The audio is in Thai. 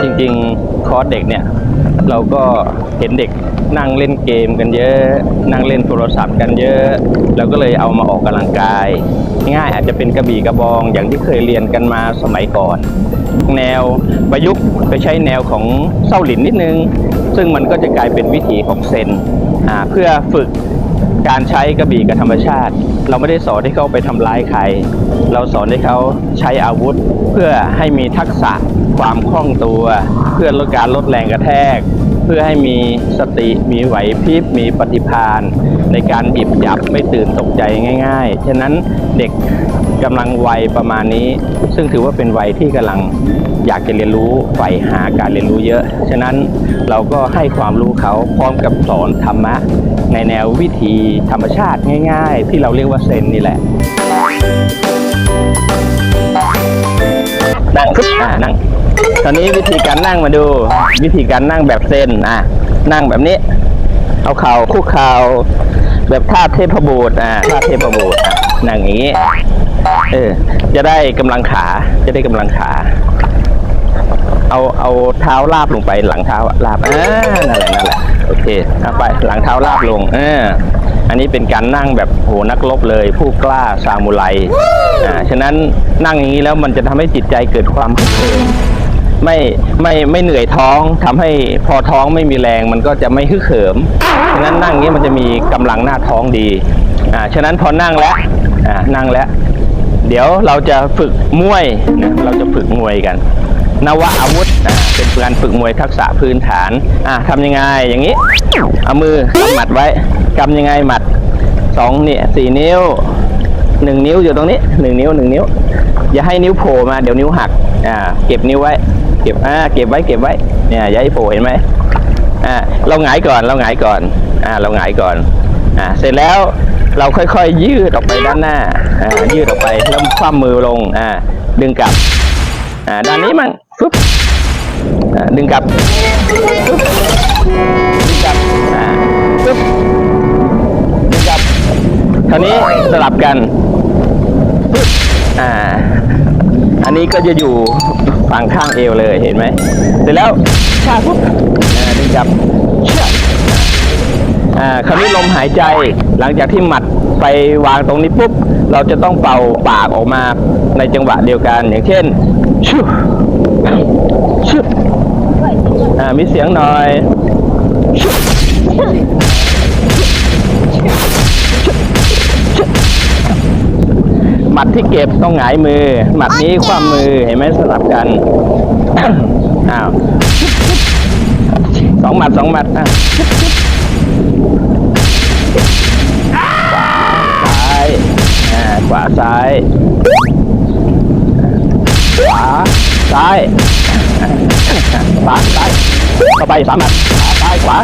จริงๆ คอร์สเด็กเนี่ย เราก็เห็นเด็กนั่งเล่นเกมกันเยอะ นั่งเล่นโทรศัพท์กันเยอะ เราก็เลยเอามาออกกำลังกาย ง่ายอาจจะเป็นกระบี่กระบองอย่างที่เคยเรียนกันมาสมัยก่อน แนวประยุกต์ไปใช้แนวของเส้าหลินนิดนึง ซึ่งมันก็จะกลายเป็นวิถีของเซนเพื่อฝึก การใช้กระบี่กับธรรมชาติ เราไม่ได้สอนให้เขาไปทำร้ายใคร เราสอนให้เขาใช้อาวุธ เพื่อให้มีทักษะความคล่องตัว เพื่อลดการลดแรงกระแทก เพื่อให้มีสติมีไหวพริบมีปฏิภาณในการหยิบจับไม่ตื่นตกใจง่าย ๆ ฉะนั้นเด็ก กำลังวัยประมาณนี้ ซึ่งถือว่าเป็นวัยที่กำลังอยากจะเรียนรู้ใฝ่หาการเรียนรู้เยอะ ฉะนั้นเราก็ให้ความรู้เขาพร้อมกับสอนธรรมะ ในแนววิธีธรรมชาติง่าย ๆ ที่เราเรียกว่าเซนนี่แหละนั่งปึ๊บนั่งตอนนี้วิธีการนั่งมาดู วิธีการนั่งแบบเซนอะนั่งแบบนี้ เอาเข่าคุกเข่าแบบท่าเทพบุตรอ่าท่าเทพบุตรนั่งอย่างนี้ เออ จะได้กำลังขา จะได้กำลังขา เอาเอาเท้าลาบลงไปหลังเท้าลาบอ่านั่นแหละนั่นแหละโอเคเอาไปหลังเท้าลาบลงเอออันนี้เป็นการนั่งแบบโหนักรบเลย ผู้กล้าซามูไรอ่าฉะนั้นนั่งอย่างนี้แล้วมันจะทำให้จิตใจเกิดความฮึกเหิมไม่ไม่ไม่เหนื่อยท้องทำให้พอท้องไม่มีแรงมันก็จะไม่ฮึกเหิมฉะนั้นนั่งอย่างนี้มันจะมีกำลังหน้าท้องดีอ่าฉะนั้นพอนั่งแล้วอ่านั่งแล้ว เดี๋ยวเราจะฝึกมวยนะเราจะฝึกมวยกัน นวะอาวุธนะเป็นการฝึกมวยทักษะพื้นฐานอะทำยังไงอย่างนี้เอามือกำหมัดไว้กำยังไงหมัดสองเนี่ยสี่นิ้วหนึ่งนิ้วอยู่ตรงนี้หนึ่งนิ้วหนึ่งนิ้ว อย่าให้นิ้วโผล่มาเดี๋ยวนิ้วหักอ่าเก็บนิ้วไว้ เก็บอ่าเก็บไว้เก็บไว้เนี่ยอย่าให้โผล่เห็นไหมอ่าเราหงายก่อนเราหงายก่อนอ่าเราหงายก่อนอ่าเสร็จแล้ว เราค่อยๆ ยืดออกไปด้านหน้าอ่ายืดออกไปแล้วคว่ำมือลงอ่าดึงกลับอ่าด้านนี้มั่งฟึบอ่าดึงกลับฟึบดึงกลับอ่าฟึบดึงกลับคราวนี้สลับกันฟึบอ่าอันนี้ก็จะอยู่ฝั่งข้างเอวเลยเห็นไหมเสร็จแล้วชาปุ๊บดึงกลับ คราวนี้ลมหายใจหลังจากที่หมัดไปวางตรงนี้ปุ๊บ เราจะต้องเป่าปากออกมาในจังหวะเดียวกัน อย่างเช่นชุบชุบอ่ามีเสียงหน่อยชุบหมัดที่เก็บต้องหงายมือ หมัดนี้คว่ำมือเห็นไหมสลับกันอ้าวสองหมัดสองหมัดอะ ซ้ายขวาซ้ายเข้าไปสามหมัดซ้ายขวา